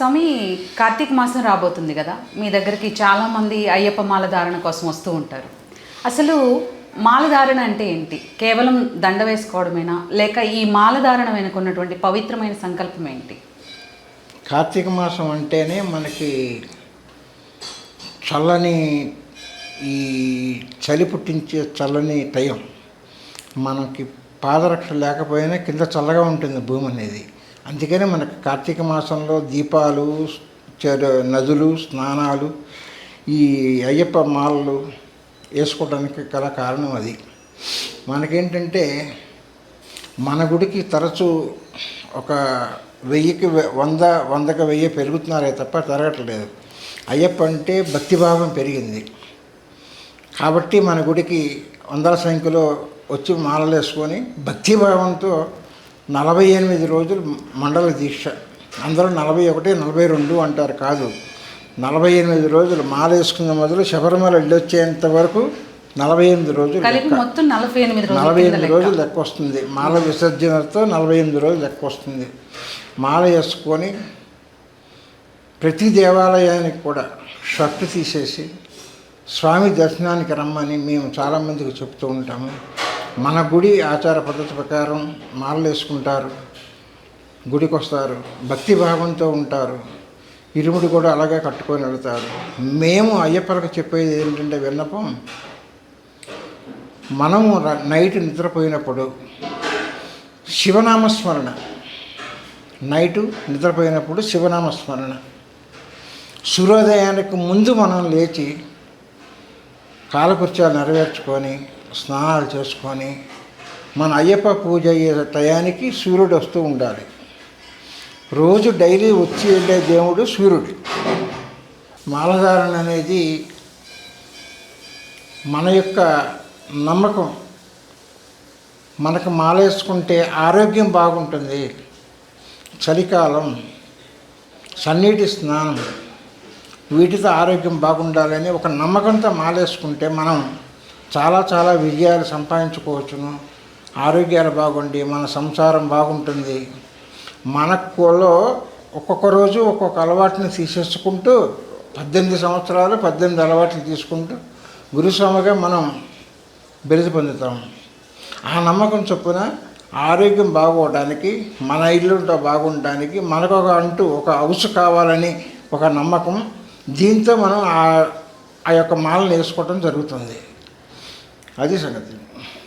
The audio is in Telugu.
స్వామి కార్తీక మాసం రాబోతుంది కదా. మీ దగ్గరికి చాలామంది అయ్యప్ప మాల ధారణ కోసం వస్తూ ఉంటారు. అసలు మాల ధారణ అంటే ఏంటి? కేవలం దండ వేసుకోవడమేనా? లేక ఈ మాల ధారణ వెనుకున్నటువంటి పవిత్రమైన సంకల్పం ఏంటి? కార్తీక మాసం అంటేనే మనకి చల్లని ఈ చలి పుట్టించే చల్లని టైం. మనకి పాదరక్ష లేకపోయినా కింద చల్లగా ఉంటుంది భూమి అనేది. అందుకనే మనకు కార్తీక మాసంలో దీపాలు నదులు స్నానాలు ఈ అయ్యప్ప మాలలు వేసుకోవడానికి గల కారణం అది. మనకేంటంటే మన గుడికి తరచూ ఒక వెయ్యికి వంద వందకి వెయ్యి పెరుగుతున్నారే తప్ప తరగట్లేదు అయ్యప్ప అంటే భక్తిభావం పెరిగింది. కాబట్టి మన గుడికి వందల సంఖ్యలో వచ్చి మాలలు వేసుకొని భక్తిభావంతో నలభై ఎనిమిది రోజులు మండల దీక్ష. అందరూ నలభై ఒకటి నలభై రెండు అంటారు కాదు. నలభై ఎనిమిది రోజులు మాల వేసుకున్న మొదలు శబరిమల వెళ్ళొచ్చేంత వరకు నలభై ఎనిమిది రోజులు. మొత్తం నలభై ఎనిమిది నలభై ఎనిమిది. రోజులు లెక్క వస్తుంది. మాల విసర్జనతో నలభై ఎనిమిది రోజులు లెక్క వస్తుంది. మాల వేసుకొని ప్రతి దేవాలయానికి కూడా షర్ట్ తీసేసి స్వామి దర్శనానికి రమ్మని మేము చాలామందికి చెప్తూ ఉంటాము. మన గుడి ఆచార పద్ధతి ప్రకారం మాలలు వేసుకుంటారు గుడికి వస్తారు భక్తి భావంతో ఉంటారు ఇరుముడి కూడా అలాగే కట్టుకొని వెళ్తారు. మేము అయ్యప్పలకు చెప్పేది ఏంటంటే విన్నపం మనము నైట్ నిద్రపోయినప్పుడు శివనామస్మరణ. నైటు నిద్రపోయినప్పుడు శివనామస్మరణ. సూర్యోదయానికి ముందు మనం లేచి కాలకృత్యాలు నెరవేర్చుకొని స్నానాలు చేసుకొని మన అయ్యప్ప పూజ అయ్యే టయానికి సూర్యుడు వస్తూ ఉండాలి. రోజు డైలీ వచ్చి వెళ్ళే దేవుడు సూర్యుడు. మాలధారణ అనేది మన యొక్క నమ్మకం. మనకు మాలేసుకుంటే ఆరోగ్యం బాగుంటుంది. చలికాలం సన్నీటి స్నానం వీటితో ఆరోగ్యం బాగుండాలని ఒక నమ్మకంతో మాలేసుకుంటే మనం చాలా చాలా విజయాలు సంపాదించుకోవచ్చును. ఆరోగ్యాలు బాగుండి మన సంసారం బాగుంటుంది. మనకులో ఒక్కొక్క రోజు ఒక్కొక్క అలవాటుని తీసేసుకుంటూ పద్దెనిమిది సంవత్సరాలు పద్దెనిమిది అలవాట్లు తీసుకుంటూ గురుస్వామిగా మనం బిరుదు పొందుతాం. ఆ నమ్మకం చొప్పున ఆరోగ్యం బాగోవడానికి మన ఇల్లుంటో బాగుండడానికి మనకు ఒక అంటూ ఒక హౌస్ కావాలని ఒక నమ్మకం దీంతో మనం ఆ ఆ యొక్క మాలను వేసుకోవటం జరుగుతుంది. అది సంగతి